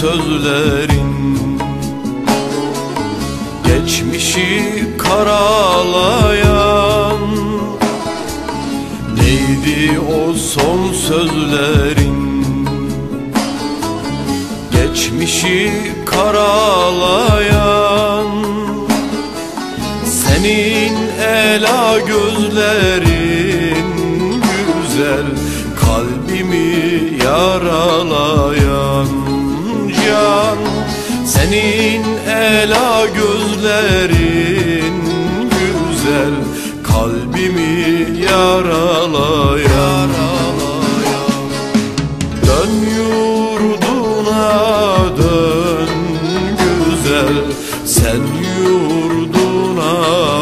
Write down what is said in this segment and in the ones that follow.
sözlerin. Geçmişi karalayan. Neydi o son sözlerin? Geçmişi karalayan. Senin ela gözlerin Senin ela gözlerin güzel Kalbimi yaralayan. Dön yurduna dön güzel Sen yurduna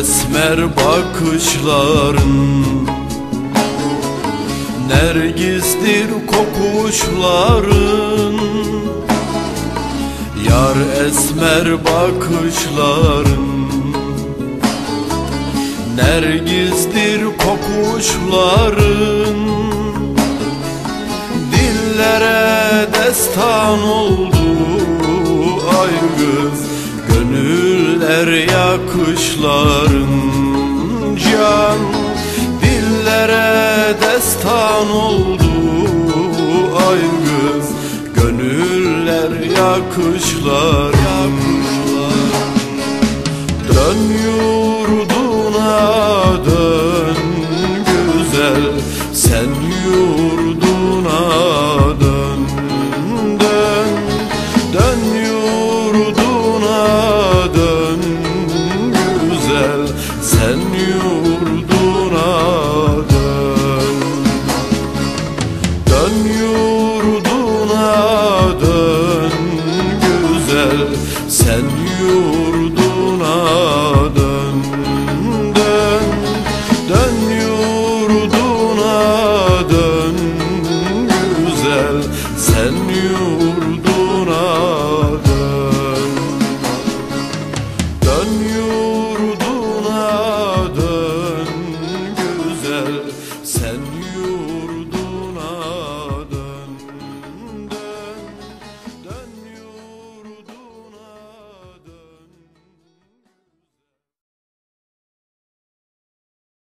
esmer bakışların Nergistir kokuşların Yar esmer bakışların Nergistir kokuşların Dillere destan oldu ay kız Güller yakuşların can Dillere destan oldu ay kız Gönüller ya kuşların Dön yol